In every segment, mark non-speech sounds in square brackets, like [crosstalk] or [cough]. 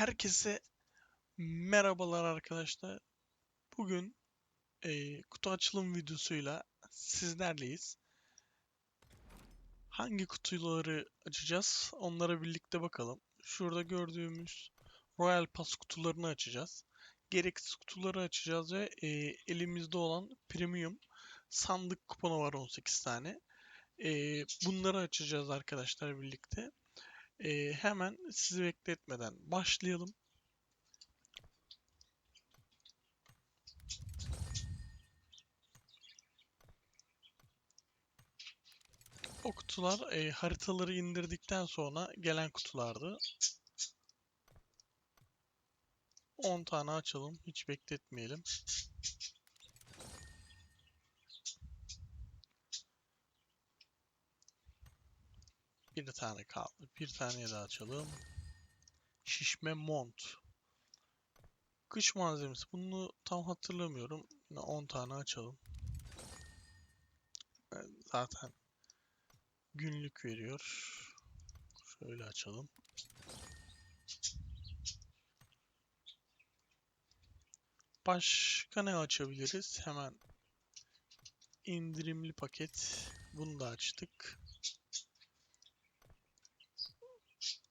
Herkese merhabalar arkadaşlar. Bugün eee, kutu açılım videosuyla sizlerleyiz. Hangi kutuları açacağız? Onlara birlikte bakalım. Şurada gördüğümüz Royal Pass kutularını açacağız. Gereksiz kutuları açacağız ve eee, elimizde olan premium sandık kuponu var 18 tane. Eee, bunları açacağız arkadaşlar birlikte. Eee, hemen sizi bekletmeden başlayalım. O kutular eee, haritaları indirdikten sonra gelen kutulardı. 10 tane açalım. Hiç bekletmeyelim. Bir tane kaldı. Bir tane daha açalım. Şişme mont. Kış malzemesi. Bunu tam hatırlamıyorum. Yine 10 tane açalım. Zaten günlük veriyor. Şöyle açalım. Başka ne açabiliriz? Hemen indirimli paket. Bunu da açtık.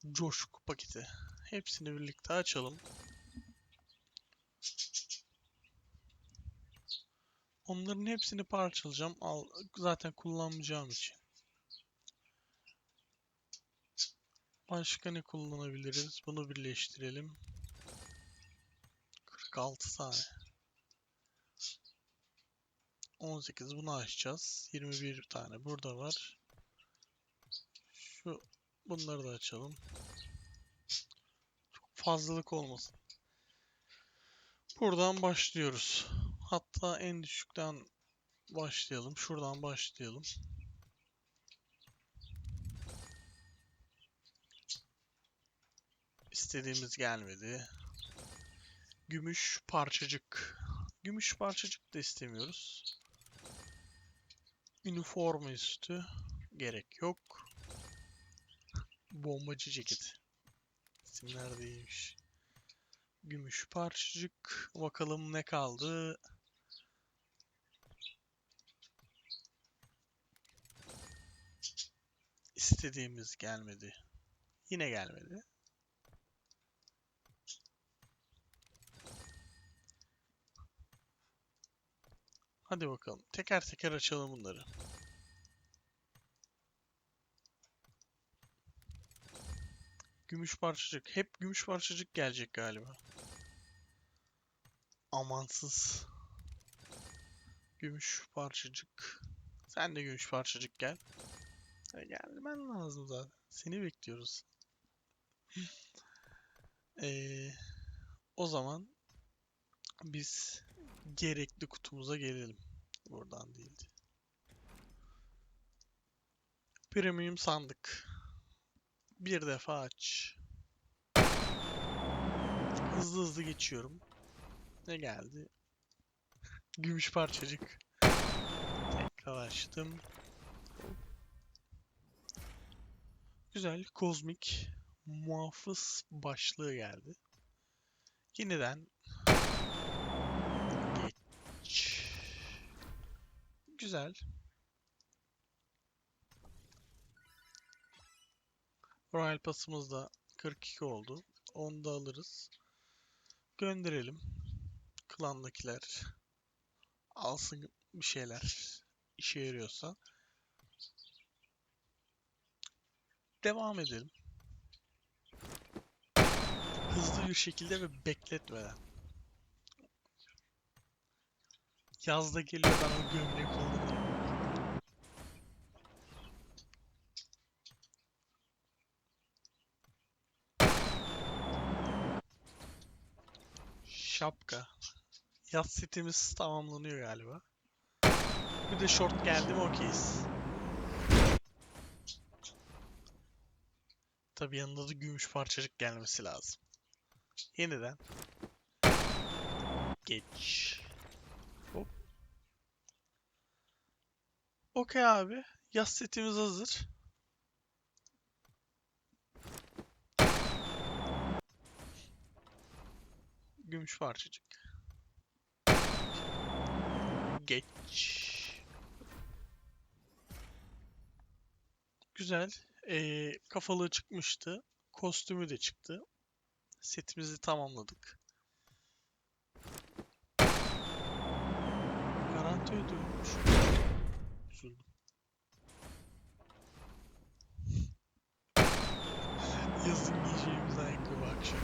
Coşku paketi. Hepsini birlikte açalım. Onların hepsini parçalayacağım. Al, zaten kullanmayacağım için. Başka ne kullanabiliriz? Bunu birleştirelim. 46 tane. 18 bunu açacağız. 21 tane burada var. Şu bunları da açalım. Çok fazlalık olmasın. Buradan başlıyoruz. Hatta en düşükten başlayalım. Şuradan başlayalım. İstediğimiz gelmedi. Gümüş parçacık. Gümüş parçacık da istemiyoruz. Üniforma üstü. Gerek yok. Bombacı ceket. İsimler de iyiymiş. Gümüş parçacık. Bakalım ne kaldı. İstediğimiz gelmedi. Yine gelmedi. Hadi bakalım. Teker teker açalım bunları. Gümüş parçacık. Hep gümüş parçacık gelecek galiba. Amansız. Gümüş parçacık. Sen de gümüş parçacık gel. E, gelmen lazım zaten. Seni bekliyoruz. Ee, o zaman biz gerekli kutumuza gelelim. Buradan değildi. Premium sandık. Bir defa aç. Hızlı hızlı geçiyorum. Ne geldi? [laughs] Gümüş parçacık. Tekrar açtım. Güzel kozmik muhafız başlığı geldi. Yeniden geç. Güzel. Royal Pass'ımız da 42 oldu. Onu da alırız. Gönderelim. Klandakiler alsın bir şeyler işe yarıyorsa. Devam edelim. Hızlı bir şekilde ve bekletmeden. Yazda geliyor ben o kullanırım. Şapka. Yaz setimiz tamamlanıyor galiba. Bir de short geldi mi okeyiz. Tabi yanında da gümüş parçacık gelmesi lazım. Yeniden. Geç. Hop. Okey abi. Yaz setimiz hazır. Gümüş parçacık. Geç. Güzel. Ee, kafalığı çıkmıştı. Kostümü de çıktı. Setimizi tamamladık. Garanti ödülmüş. Üzüldüm. Yazın giyeceğimiz ayakkabı akşam.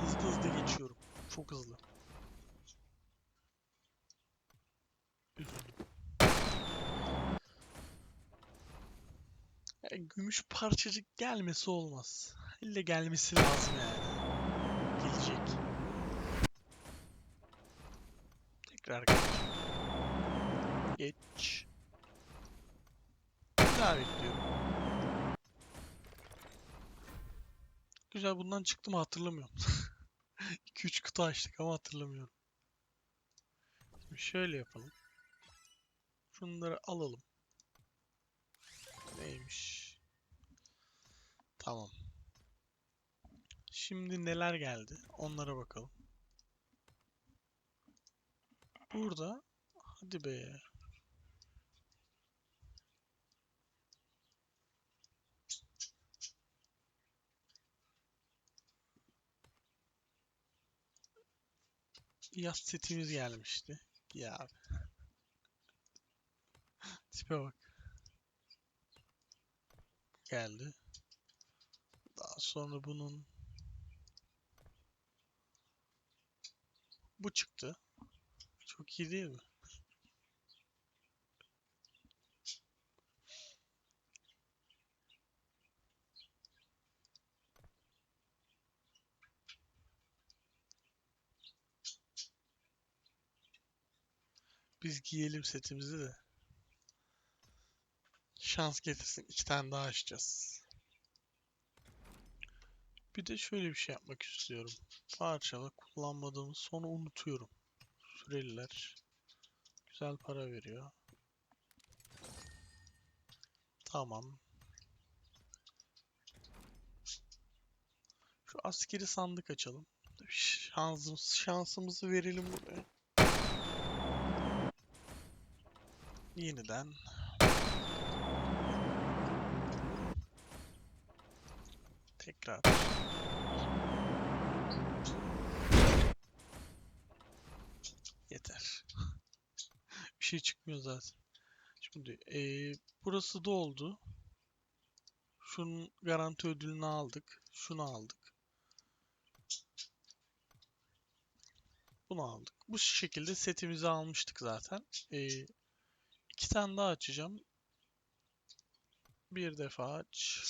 Hızlı hızlı geçiyorum. Çok hızlı. Üzüldüm. Gümüş parçacık gelmesi olmaz. İlle gelmesi lazım yani. Gelecek. Tekrar. Geç. Bir daha bekliyorum. Güzel bundan çıktı mı hatırlamıyorum. [laughs] 2-3 kutu açtık ama hatırlamıyorum. Şimdi şöyle yapalım. Şunları alalım. Neymiş? Tamam. Şimdi neler geldi? Onlara bakalım. Burada hadi be. Yaz setimiz gelmişti. Ya. Tipe bak. Geldi. Daha sonra bunun bu çıktı. Çok iyi değil mi? Biz giyelim setimizi de. Şans getirsin. iki tane daha açacağız. Bir de şöyle bir şey yapmak istiyorum. Parçala kullanmadığımı sonra unutuyorum. Süreliler. Güzel para veriyor. Tamam. Şu askeri sandık açalım. Şansımız, şansımızı verelim buraya. Yeniden. Tekrar. Yeter. [laughs] Bir şey çıkmıyor zaten. Şimdi eee, burası doldu. Şunun garanti ödülünü aldık. Şunu aldık. Bunu aldık. Bu şekilde setimizi almıştık zaten. Eee iki tane daha açacağım. Bir defa aç.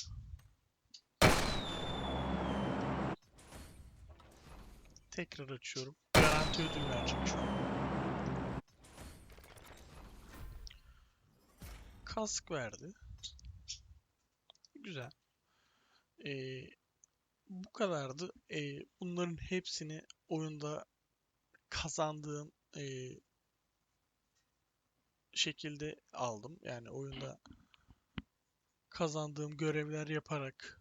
Tekrar açıyorum. Garanti ödül verecek şu an. Kask verdi. Güzel. Ee, bu kadardı. Ee, bunların hepsini oyunda kazandığım ee, şekilde aldım. Yani oyunda kazandığım görevler yaparak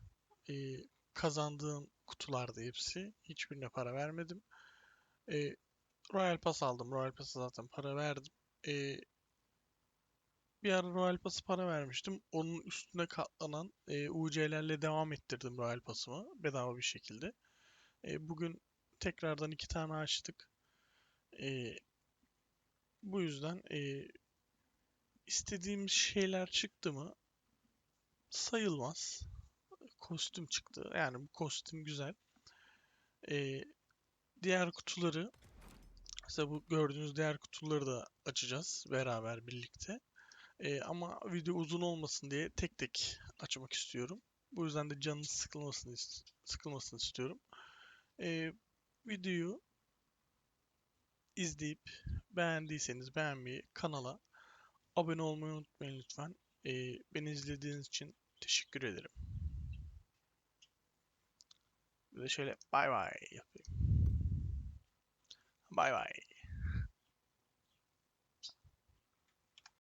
ee, kazandığım kutularda hepsi. Hiçbirine para vermedim. Ee, Royal Pass aldım. Royal Pass'a zaten para verdim. Ee, bir ara Royal Pass'a para vermiştim. Onun üstüne katlanan e, UC'lerle devam ettirdim Royal Pass'ımı bedava bir şekilde. E, bugün tekrardan iki tane açtık. E, bu yüzden e, istediğimiz şeyler çıktı mı sayılmaz. Kostüm çıktı. Yani bu kostüm güzel. E, diğer kutuları mesela bu gördüğünüz diğer kutuları da açacağız beraber birlikte. Ee, ama video uzun olmasın diye tek tek açmak istiyorum. Bu yüzden de canınız sıkılmasını, sıkılmasını istiyorum. Ee, videoyu izleyip beğendiyseniz beğenmeyi, kanala abone olmayı unutmayın lütfen. Ee, beni izlediğiniz için teşekkür ederim. Bir de şöyle bay bay yapayım. Bay bay.